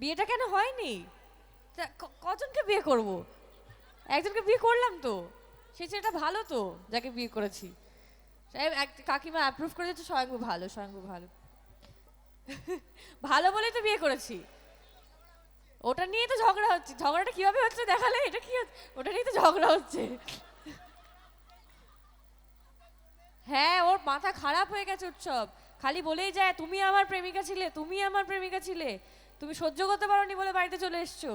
বিয়েটা কেন হয়নি? কজনকে বিয়ে করব? একজনকে বিয়ে করলাম তো। সে ছেলেটা ভালো তো, যাকে বিয়ে করেছি। কাকিমা অ্যাপ্রুভ করে দিচ্ছে স্বয়ংভু ভালো স্বয়ংভু ভালো। ভালো বলেই তো বিয়ে করেছি। ওটা নিয়ে তো ঝগড়া হচ্ছে। ঝগড়াটা কীভাবে হচ্ছে দেখালে? এটা কি হচ্ছে? ওটা নিয়ে তো ঝগড়া হচ্ছে। হ্যাঁ ওর মাথা খারাপ হয়ে গেছে উৎসব। খালি বলেই যায় তুমি আমার প্রেমিকা ছিলে তুমি আমার প্রেমিকা ছিলে তুমি সহ্য করতে পারোনি বলে বাড়িতে চলে এসছো।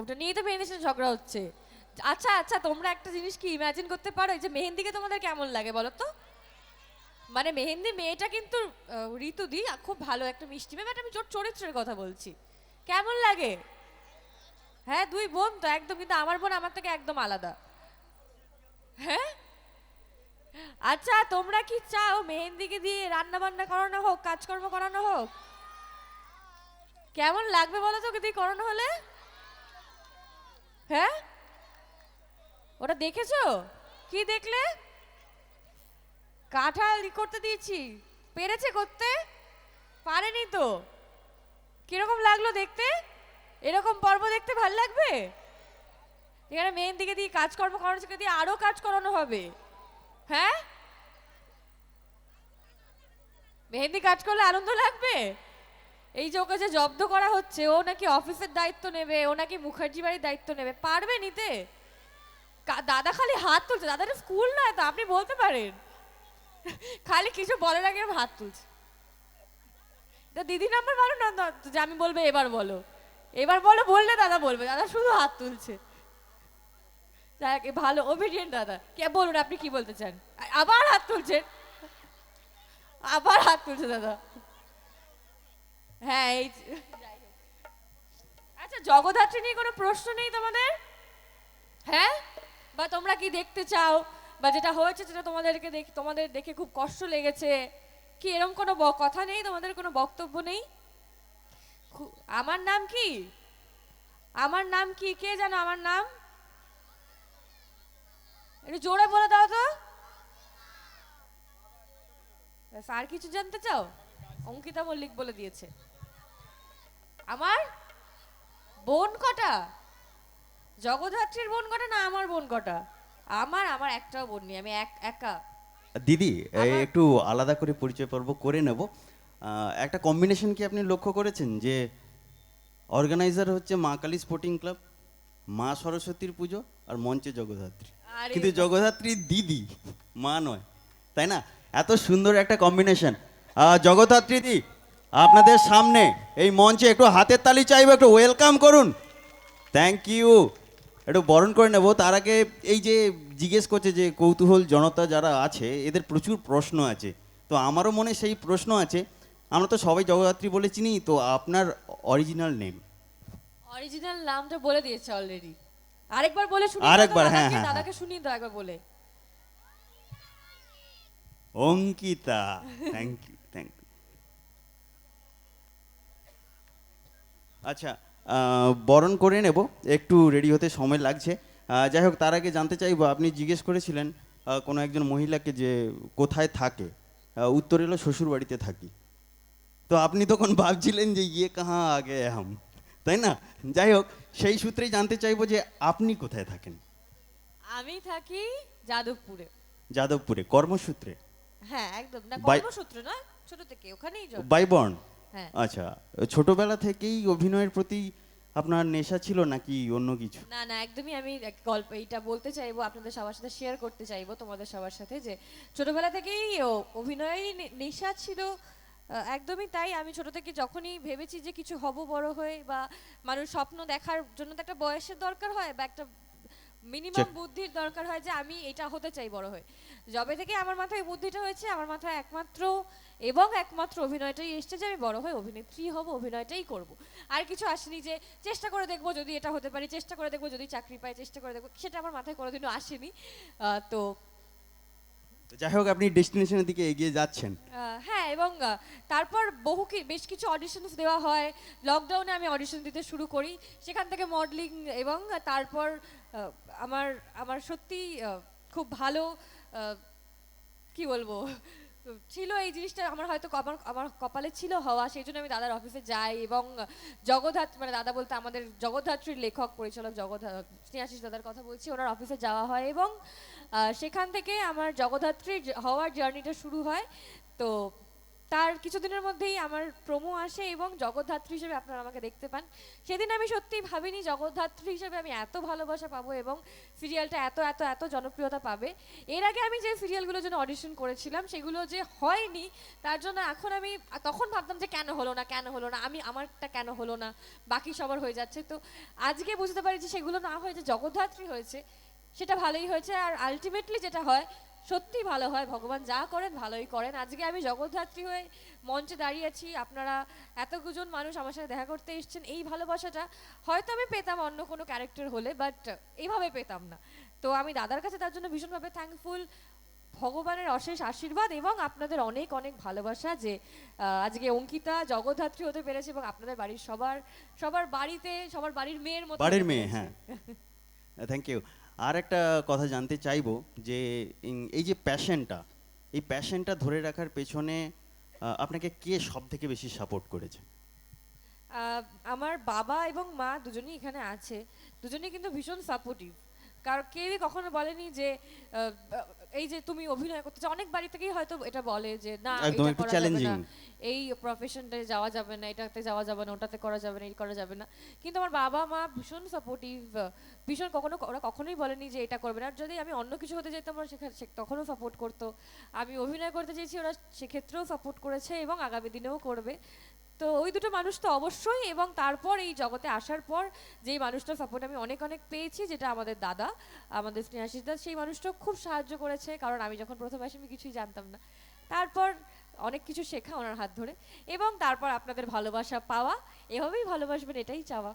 ওটা নিয়েই তো মেহেন্দির সাথে ঝগড়া হচ্ছে। আচ্ছা আচ্ছা তোমরা একটা জিনিস কি ইমাজিন করতে পারো যে মেহেন্দিকে তোমাদের কেমন লাগে বলো তো? মানে মেহেন্দি মেয়েটা কিন্তু আহ, ঋতুদি খুব ভালো একটা মিষ্টি মেয়ে বাট আমি ওর চরিত্রের কথা বলছি। কেমন লাগে? হ্যাঁ দুই বোন তো একদম কিন্তু আমার বোন আমার থেকে একদম আলাদা। হ্যাঁ? আচ্ছা তোমরা কি চাও মেহেন্দিকে দিয়ে রান্না বান্না করানো হোক, কাজকর্ম করানো হোক? কেমন লাগবে বলো তো ওকে দিয়ে করানো হলে? হ্যাঁ? ওটা দেখেছ? কি দেখলে? কাঁঠাল করতে দিয়েছি। পেরেছে করতে? পারেনি তো। কীরকম লাগল দেখতে? এরকম পর্ব দেখতে ভালো লাগবে? এখানে মেহেন্দিকে দিয়ে কাজকর্ম করানো দিয়ে আরও কাজ করানো হবে। হ্যাঁ? মেহেন্দি কাজ করলে আনন্দ লাগবে? এই যে ওকে যে জব্দ করা হচ্ছে ও নাকি অফিসের দায়িত্ব নেবে ও নাকি মুখার্জি বাড়ির দায়িত্ব নেবে পারবে নিতে? দাদা খালি হাত তুলছে দাদাটা স্কুল নয় তো আপনি বলতে পারেন। খালি কিছু বলার আগে হাত তুলছে। দিদি নাম্বার বলো না, যে আমি বলব এবার বলো। এবার বলো বললে দাদা বলবে দাদা শুধু হাত তুলছে। যাক, ভালো ওবিডিয়েন্ট দাদা। কে বলুন আপনি কি বলতে চান? আবার হাত তুলছেন? আবার হাত তুলছে দাদা। হ্যাঁ এই। আচ্ছা জগদ্ধাত্রী নিয়ে কোনো প্রশ্ন নেই তোমাদের? হ্যাঁ? বা তোমরা কি দেখতে চাও? বা যেটা হয়েছে যেটা তোমাদেরকে দেখে তোমাদের দেখে খুব কষ্ট লেগেছে? কি এরকম কোনো কথা নেই? তোমাদের কোনো বক্তব্য নেই? আমার নাম কি? আমার নাম কি? কে জানো আমার নাম? একটু জোরে বলে দাও তো। আর কিছু জানতে চাও? অঙ্কিতা মল্লিক বলে দিয়েছে। আমার বোন কটা? জগদ্ধাত্রীর বোন কটা না আমার বোন কটা? আমার আমার একটাও বোন নেই আমি এক একা। দিদি একটু আলাদা করে পরিচয় পর্ব করে নেব। একটা কম্বিনেশন কি আপনি লক্ষ্য করেছেন? যে অর্গানাইজার হচ্ছে মা কালী স্পোর্টিং ক্লাব মা সরস্বতীর পুজো আর মঞ্চে জগদ্ধাত্রী। কিন্তু জগদ্ধাত্রীর দিদি মা নয় তাই না? এত সুন্দর একটা কম্বিনেশন জগদ্ধাত্রী দি আপনাদের সামনে এই মঞ্চে একটু হাতের তালি চাইব একটু ওয়েলকাম করুন। থ্যাংক ইউ একটু বরণ করে নেব। তার আগে এই যে জিজ্ঞেস করছে যে কৌতূহল জনতা যারা আছে এদের প্রচুর প্রশ্ন আছে। তো আমারও মনে সেই প্রশ্ন আছে। আমরা তো সবাই জগদ্ধাত্রী বলে চিনি তো আপনার অরিজিনাল নেম অরিজিনাল নামটা বলে দিয়েছে অলরেডি আরেকবার বলে শুনি আরেকবার, হ্যাঁ, হ্যাঁ, দাদাকে শুনিয়ে দাও একবার বলে। Ankita thank you thank you আচ্ছা বরণ করে নেব একটু রেডি হতে সময় লাগছে। যাই হোক তার আগে জানতে চাইব আপনি জিজ্ঞেস করেছিলেন কোনো একজন মহিলাকে যে কোথায় থাকে উত্তর এলো শ্বশুর বাড়িতে থাকি। তো আপনি তখন ভাবছিলেন যে ইয়ে কাহা আগে হাম তাই না? যাই হোক সেই সূত্রেই জানতে চাইব যে আপনি কোথায় থাকেন? আমি থাকি যাদবপুরে। যাদবপুরে কর্মসূত্রে? হ্যাঁ একদম। না কর্মসূত্র না ছোট থেকে ওখানেই জন্ম। বাইবর্ন? হ্যাঁ। আচ্ছা ছোটবেলা থেকেই অভিনয়ের প্রতি আপনার নেশা ছিল নাকি অন্য কিছু? না না একদমই আমি গল্প এইটা বলতে চাইব আপনাদের সবার সাথে শেয়ার করতে চাইব তোমাদের সবার সাথে যে ছোটবেলা থেকেই নে- নেশা ছিল একদমই তাই। আমি ছোট থেকে যখনই ভেবেছি যে কিছু হব বড় হয়ে বা মানুষ স্বপ্ন দেখার জন্য তো একটা বয়সের দরকার হয় বা একটা মিনিমাম বুদ্ধির দরকার হয় যে আমি এটা হতে চাই বড় হয়ে। যবে থেকে আমার মাথায় বুদ্ধিটা হয়েছে আমার মাথায় একমাত্র এবং একমাত্র অভিনয়টাই এসছে যে আমি বড় হয়ে অভিনেত্রী হব অভিনয়টাই করব। আর কিছু আসেনি যে চেষ্টা করে দেখব যদি এটা হতে পারি চেষ্টা করে দেখব যদি চাকরি পাই চেষ্টা করে দেখব সেটা আমার মাথায় কোনোদিনও আসেনি। তো যাই হোক, আপনি ডেস্টিনেশনের দিকে এগিয়ে যাচ্ছেন। হ্যাঁ এবং তারপর বহু কি, বেশ কিছু অডিশনস দেওয়া হয়। লকডাউনে আমি অডিশন দিতে শুরু করি। সেখান থেকে মডেলিং এবং তারপর আমার আমার সত্যি খুব ভালো কি বলব, ছিল এই জিনিসটা আমার হয়তো আমার আমার কপালে ছিল হওয়া, সেই জন্য আমি দাদার অফিসে যাই এবং জগদ্ধাত মানে দাদা বলতে আমাদের জগদ্ধাত্রীর লেখক, পরিচালক জগৎ স্নেহাশিস দাদার কথা বলছি, ওনার অফিসে যাওয়া হয় এবং সেখান থেকে আমার জগদ্ধাত্রীর জ- হওয়ার জার্নিটা শুরু হয়। তো তার কিছুদিনের মধ্যেই আমার প্রোমো আসে এবং জগদ্ধাত্রী হিসেবে আপনারা আমাকে দেখতে পান। সেদিন আমি সত্যিই ভাবিনি জগদ্ধাত্রী হিসেবে আমি এত ভালোবাসা পাবো এবং সিরিয়ালটা এত এত এত জনপ্রিয়তা পাবে। এর আগে আমি যে সিরিয়ালগুলোর জন্য অডিশন করেছিলাম, সেগুলো যে হয়নি, তার জন্য এখন আমি তখন ভাবতাম যে কেন হলো না, কেন হলো না, আমি আমারটা কেন হলো না, বাকি সবার হয়ে যাচ্ছে। তো আজকে বুঝতে পারি যে সেগুলো না হয়েছে জগদ্ধাত্রী হয়েছে সেটা ভালোই হয়েছে আর আলটিমেটলি যেটা হয় সত্যি ভালো হয়। ভগবান যা করেন ভালোই করেন। আজকে আমি জগদ্ধাত্রী হয়ে মঞ্চে দাঁড়িয়েছি আপনারা এতজন মানুষ আমার সাথে দেখা করতে এসেছেন এই ভালোবাসাটা। হয়তো আমি পেতাম অন্য কোনো ক্যারেক্টার হলে বাট এইভাবে পেতাম না। তো আমি দাদার কাছে তার জন্য ভীষণভাবে থ্যাঙ্কফুল ভগবানের অশেষ আশীর্বাদ এবং আপনাদের অনেক অনেক ভালোবাসা যে আজকে অঙ্কিতা জগদ্ধাত্রী হতে পেরেছে এবং আপনাদের বাড়ির সবার সবার বাড়িতে সবার বাড়ির মেয়ের মতো বাড়ির মেয়ে হ্যাঁ। থ্যাংক ইউ আর একটা কথা জানতে চাইব যে এই যে প্যাশনটা, এই প্যাশনটা ধরে রাখার পেছনে আপনাকে কে সব থেকে বেশি সাপোর্ট করেছে? আমার বাবা এবং মা দুজনেই এখানে আছে। দুজনেই কিন্তু ভীষণ সাপোর্টিভ কারণ কেউই কখনো বলেনি যে এই যে তুমি অভিনয় করতে চাও অনেক বাড়ি থেকেই হয়তো এটা বলে যে না এটা করা যাবে না। এই প্রফেশনটায় যাওয়া যাবে না এটাতে যাওয়া যাবে না ওটাতে করা যাবে না এই করা যাবে না। কিন্তু আমার বাবা মা ভীষণ সাপোর্টিভ ভীষণ কখনো ওরা কখনোই বলেনি যে এটা করবে না। আর যদি আমি অন্য কিছু হতে যেতাম ওরা সেখানে তখনও সাপোর্ট করতো। আমি অভিনয় করতে চেয়েছি ওরা সেক্ষেত্রেও সাপোর্ট করেছে এবং আগামী দিনেও করবে। তো ওই দুটো মানুষ তো অবশ্যই এবং তারপর এই জগতে আসার পর যেই মানুষটার সাপোর্ট আমি অনেক অনেক পেয়েছি, যেটা আমাদের দাদা, আমাদের স্নেহাশিস দাস সেই মানুষটা খুব সাহায্য করেছে, কারণ আমি যখন প্রথম আসি আমি কিছুই জানতাম না। তারপর অনেক কিছু শেখা ওনার হাত ধরে এবং তারপর আপনাদের ভালোবাসা পাওয়া, এভাবেই ভালোবাসবেন, এটাই চাওয়া।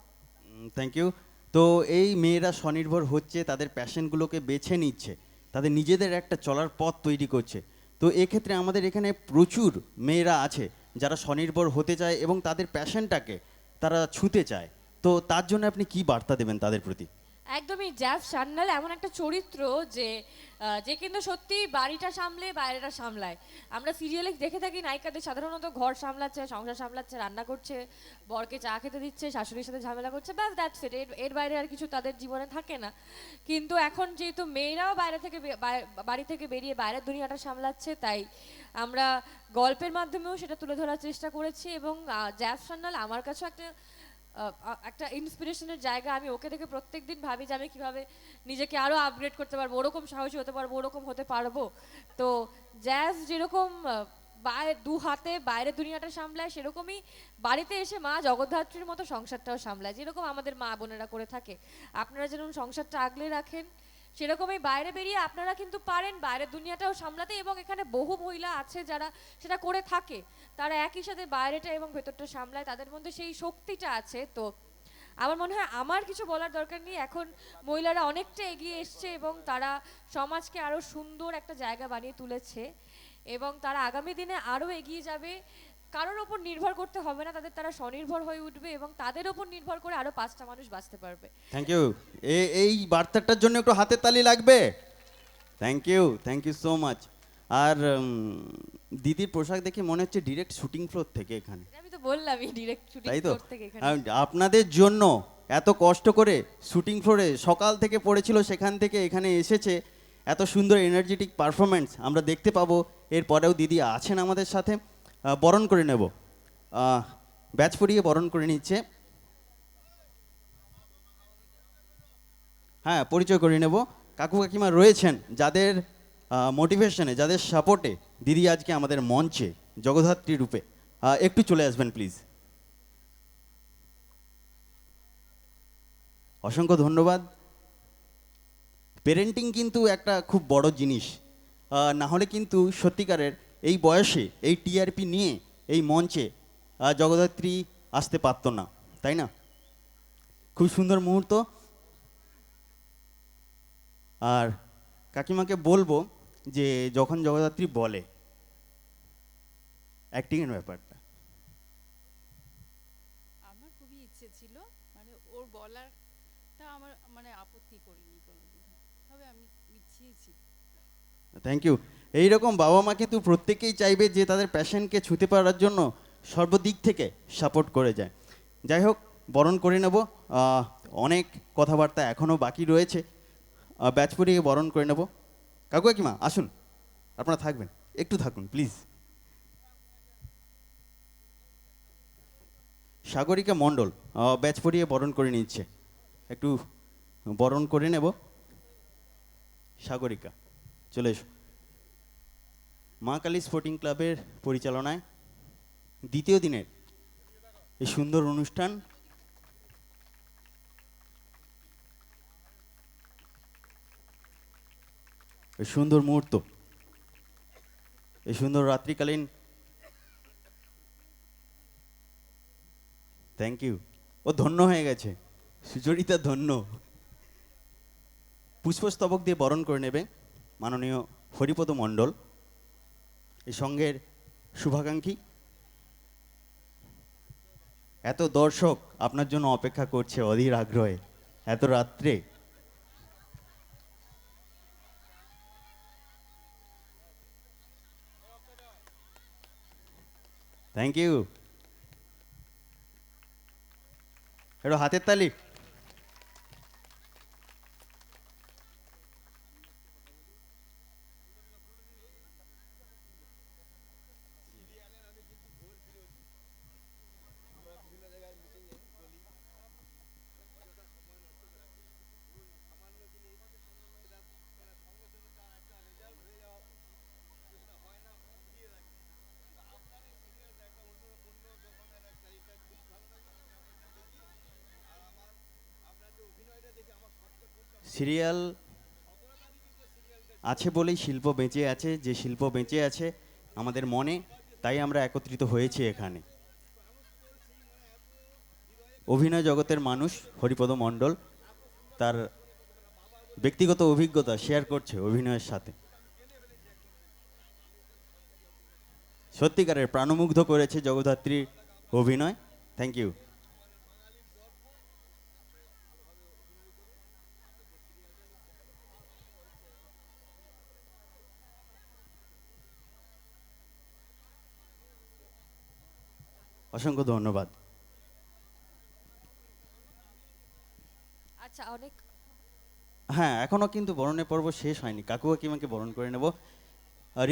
থ্যাংক ইউ তো এই মেয়েরা স্বনির্ভর হচ্ছে, তাদের প্যাশনগুলোকে বেছে নিচ্ছে, তাদের নিজেদের একটা চলার পথ তৈরি করছে। তো এক্ষেত্রে আমাদের এখানে প্রচুর মেয়েরা আছে যারা স্বনির্ভর হতে চায় এবং তাদের প্যাশনটাকে তারা ছুঁতে চায়। তো তার জন্য আপনি কি বার্তা দেবেন তাদের প্রতি? একদমই জ্যাফ সান্নাল এমন একটা চরিত্র যে যে কিন্তু সত্যি বাড়িটা সামলে, বাইরেটা সামলায়। আমরা সিরিয়ালে দেখে থাকি নায়িকাদের সাধারণত ঘর সামলাচ্ছে, সংসার সামলাচ্ছে, রান্না করছে, বরকে চা খেতে দিচ্ছে, শাশুড়ির সাথে ঝামেলা করছে, ব্যাস দ্যাটস ইট এর বাইরে আর কিছু তাদের জীবনে থাকে না। কিন্তু এখন যেহেতু মেয়েরাও বাইরে থেকে বাড়ি থেকে বেরিয়ে বাইরের দুনিয়াটা সামলাচ্ছে, তাই আমরা গল্পের মাধ্যমেও সেটা তুলে ধরার চেষ্টা করেছি এবং জ্যাফ সান্নাল আমার কাছেও একটা একটা ইন্সপিরেশনের জায়গা আমি ওকে দেখে প্রত্যেক দিন ভাবি যে আমি কীভাবে নিজেকে আরও আপগ্রেড করতে পারব, ওরকম সাহসী হতে পারব, ওরকম হতে পারব। তো জ্যাজ যেরকম দু হাতে বাইরের দুনিয়াটা সামলায়, সেরকমই বাড়িতে এসে মা জগদ্ধাত্রীর মতো সংসারটাও সামলায়, যেরকম আমাদের মা বোনেরা করে থাকে। আপনারা যেরকম সংসারটা আগলে রাখেন সেরকমই বাইরে বেরিয়ে আপনারা কিন্তু পারেন বাইরের দুনিয়াটাও সামলাতে এবং এখানে বহু মহিলা আছে যারা সেটা করে থাকে। তারা একই সাথে বাইরেটা এবং ভেতরটা সামলায়, তাদের মধ্যে সেই শক্তিটা আছে। তো আমার মনে হয় আমার কিছু বলার দরকার নেই। এখন মহিলারা অনেকটা এগিয়ে এসছে এবং তারা সমাজকে আরও সুন্দর একটা জায়গা বানিয়ে তুলেছে এবং তারা আগামী দিনে আরও এগিয়ে যাবে। কারোর ওপর নির্ভর করতে হবে না তাদের তারা স্বনির্ভর হয়ে উঠবে এবং তাদের ওপর নির্ভর করে আরও পাঁচটা মানুষ বাঁচতে পারবে। থ্যাংক ইউ এই বার্তাটার জন্য একটু হাতের তালি লাগবে? Thank you thank you so much আর দিদির পোশাক দেখে মনে হচ্ছে ডিরেক্ট শুটিং ফ্লোর থেকে এখানে। আমি তো বললামই ডিরেক্ট শুটিং তো? থেকে এখানে। আপনাদের জন্য এত কষ্ট করে শুটিং ফ্লোরে সকাল থেকে পড়েছিল সেখান থেকে এখানে এসেছে এত সুন্দর এনার্জেটিক পারফরমেন্স আমরা দেখতে পাবো। এরপরেও দিদি আছেন আমাদের সাথে। বরণ করে নেব। ব্যাচ পরিয়ে বরণ করে নিচ্ছে। হ্যাঁ পরিচয় করে নেব। কাকু কাকিমা রয়েছেন যাদের মোটিভেশনে যাদের সাপোর্টে দিদি আজকে আমাদের মঞ্চে, জগদ্ধাত্রী রূপে। একটু চলে আসবেন প্লিজ অসংখ্য ধন্যবাদ। পেরেন্টিং কিন্তু একটা খুব বড় জিনিস। না হলে কিন্তু সত্যিকারের এই বয়সে এই টিআরপি নিয়ে এই মঞ্চে জগদ্ধাত্রী আসতে পারতো না তাই না? খুব সুন্দর মুহূর্ত। আর কাকিমাকে বলব যে যখন জগদ্ধাত্রী বলে অ্যাক্টিংয়ের ব্যাপারটা। আমার খুবই ইচ্ছে ছিল মানে ওর বলারটা আমার মানে আপত্তি করিনি কোনোদিন। তবে আমি ইচ্ছেই ছিল থ্যাংক ইউ এইরকম বাবা মাকে কিন্তু প্রত্যেকেই চাইবে যে তাদের প্যাশনকে ছুঁতে পারার জন্য সর্বদিক থেকে সাপোর্ট করে যায়। যাই হোক, বরণ করে নেব। অনেক কথাবার্তা এখনও বাকি রয়েছে। ব্যাচ পরিয়ে বরণ করে নেব। কাকু কাকিমা, আসুন। আপনারা থাকবেন। একটু থাকুন প্লিজ সাগরিকা মণ্ডল ব্যাচ পরিয়ে বরণ করে নিচ্ছে। একটু বরণ করে নেব। সাগরিকা, চলে এসো। মা কালী স্পোর্টিং ক্লাবের পরিচালনায় দ্বিতীয় দিনের এই সুন্দর অনুষ্ঠান। এই সুন্দর মুহূর্ত, এই সুন্দর রাত্রিকালীন। থ্যাংক ইউ ও ধন্য হয়ে গেছে, সুচরিতা ধন্য। পুষ্পস্তবক দিয়ে বরণ করে নেবে মাননীয় হরিপদ মণ্ডল। এই সঙ্গের শুভাকাঙ্ক্ষী। এত দর্শক আপনার জন্য অপেক্ষা করছে অধীর আগ্রহে, এত রাত্রে। থ্যাংক ইউ একটু হাতের তালি। সিরিয়াল আছে বলেই শিল্প বেঁচে আছে, যে শিল্প বেঁচে আছে আমাদের মনে, তাই আমরা একত্রিত হয়েছি এখানে। অভিনয় জগতের মানুষ হরিপদ মণ্ডল, তার ব্যক্তিগত অভিজ্ঞতা শেয়ার করছে অভিনয়ের সাথে। সত্যিকারের প্রাণমুগ্ধ করেছে জগদ্ধাত্রীর অভিনয়। থ্যাংক ইউ অসংখ্য ধন্যবাদ। আচ্ছা অনেক হ্যাঁ এখনও কিন্তু বরণের পর্ব শেষ হয়নি। কাকু কাকিমাকে বরণ করে নেব।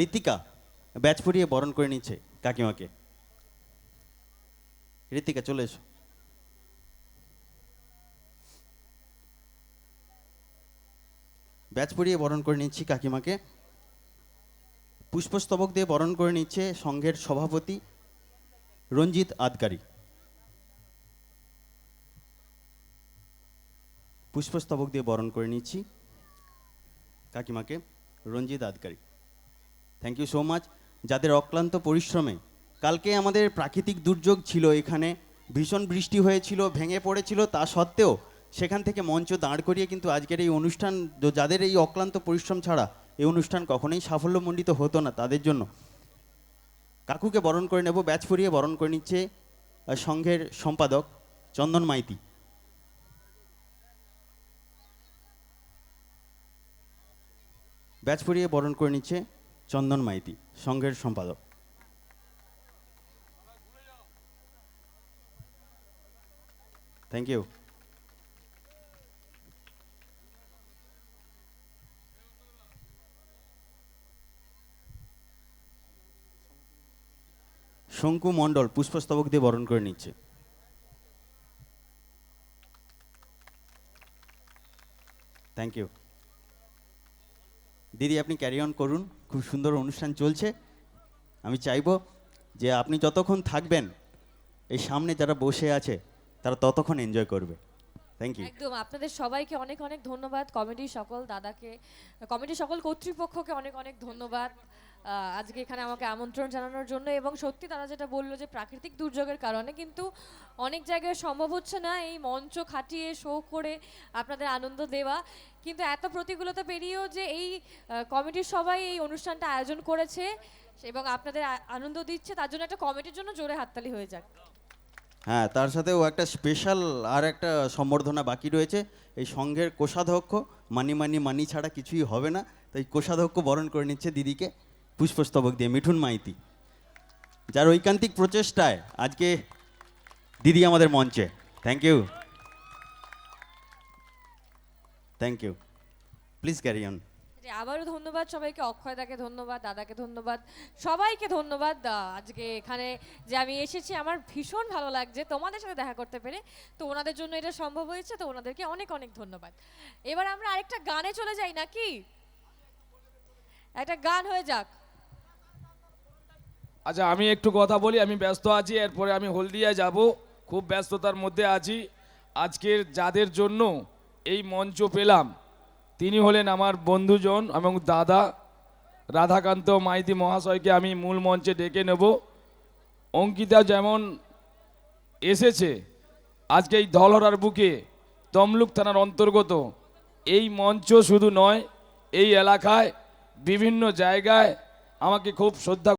ঋতিকা ব্যাচ পরিয়ে বরণ করে নিচ্ছে কাকিমাকে। ঋতিকা চলে এসো। ব্যাচ পরিয়ে বরণ করে নিচ্ছি কাকিমাকে। পুষ্পস্তবক দিয়ে বরণ করে নিচ্ছে সংঘের সভাপতি রঞ্জিত আদকারী। পুষ্পস্তবক দিয়ে বরণ করে নিচ্ছি। কাকিমাকে Ranjit Adkari. Thank you so much যাদের অক্লান্ত পরিশ্রমে, কালকে আমাদের প্রাকৃতিক দুর্যোগ ছিল এখানে, ভীষণ বৃষ্টি হয়েছিল, ভেঙে পড়েছিল, তা সত্ত্বেও সেখান থেকে মঞ্চ দাঁড় করিয়ে কিন্তু আজকের এই অনুষ্ঠান, যাদের এই অক্লান্ত পরিশ্রম ছাড়া এই অনুষ্ঠান কখনোই সাফল্যমণ্ডিত হতো না তাদের জন্য। কাকুকে বরণ করে নেব, ব্যাচ ফুরিয়ে বরণ করে নিচ্ছে সংঘের সম্পাদক চন্দন মাইতি। ব্যাচ পরিয়ে বরণ করে নিচ্ছে চন্দন মাইতি, সংঘের সম্পাদক। থ্যাংক ইউ শঙ্কু মণ্ডল পুষ্পস্তবক দিয়ে বরণ করে নিচ্ছে। থ্যাংক ইউ দিদি, আপনি ক্যারি অন করুন। খুব সুন্দর অনুষ্ঠান চলছে। আমি চাইব যে আপনি যতক্ষণ থাকবেন, এই সামনে যারা বসে আছে, তারা ততক্ষণ এনজয় করবে। থ্যাংক ইউ একদম, আপনাদের সবাইকে অনেক অনেক ধন্যবাদ। কমিটির সকল দাদাকে কমিটির সকল কর্তৃপক্ষকে অনেক অনেক ধন্যবাদ। আজকে এখানে আমাকে আমন্ত্রণ জানানোর জন্য এবং সত্যি তারা যেটা বলল যে প্রাকৃতিক দুর্যোগের কারণে, কিন্তু অনেক জায়গায় সম্ভব হচ্ছে না এই মঞ্চ খাটিয়ে শো করে আপনাদের আনন্দ দেওয়া। কিন্তু এত প্রতিকূলতা পেরিয়েও যে এই কমিটির সবাই এই অনুষ্ঠানটা আয়োজন করেছে এবং আপনাদের আনন্দ দিচ্ছে, তার জন্য একটা কমিটির জন্য জোরে হাততালি হয়ে যাক। হ্যাঁ তার সাথেও একটা স্পেশাল আর একটা সম্বর্ধনা বাকি রয়েছে। এই সংঘের কোষাধ্যক্ষ, মানি মানি মানি ছাড়া কিছুই হবে না। তাই কোষাধ্যক্ষ বরণ করে নিচ্ছে দিদিকে। পুষ্পস্তবক দিয়ে মিঠুন মাইতি। যার ঐকান্তিক প্রচেষ্টায় আজকে দিদি আমাদের মঞ্চে। Thank you thank you please carry on আবারও ধন্যবাদ সবাইকে, অক্ষয়দাকে ধন্যবাদ, দাদাকে ধন্যবাদ, সবাইকে ধন্যবাদ আজকে এখানে যে আমি এসেছি, আমার ভীষণ ভালো লাগছে। তোমাদের সাথে দেখা করতে পেরে তো ওনাদের জন্য এটা সম্ভব হয়েছে, তো ওনাদেরকে অনেক অনেক ধন্যবাদ। এবার আমরা আরেকটা গানে চলে যাই নাকি? একটা গান হয়ে যাক। আচ্ছা আমি একটু কথা বলি, আমি ব্যস্ত আছি, এরপরে আমি হলদিয়ায় যাব, খুব ব্যস্ততার মধ্যে আছি। আজকের যাদের জন্য এই মঞ্চ পেলাম, তিনি হলেন আমার বন্ধুজন এবং দাদা রাধাকান্ত মাইতি মহাশয়কে আমি মূল মঞ্চে ডেকে নেব। অঙ্কিতা যেমন এসেছে, আজকে এই ধলহরার বুকে তমলুক থানার অন্তর্গত, এই মঞ্চ শুধু নয়, এই এলাকায় বিভিন্ন জায়গায় আমাকে খুব শ্রদ্ধা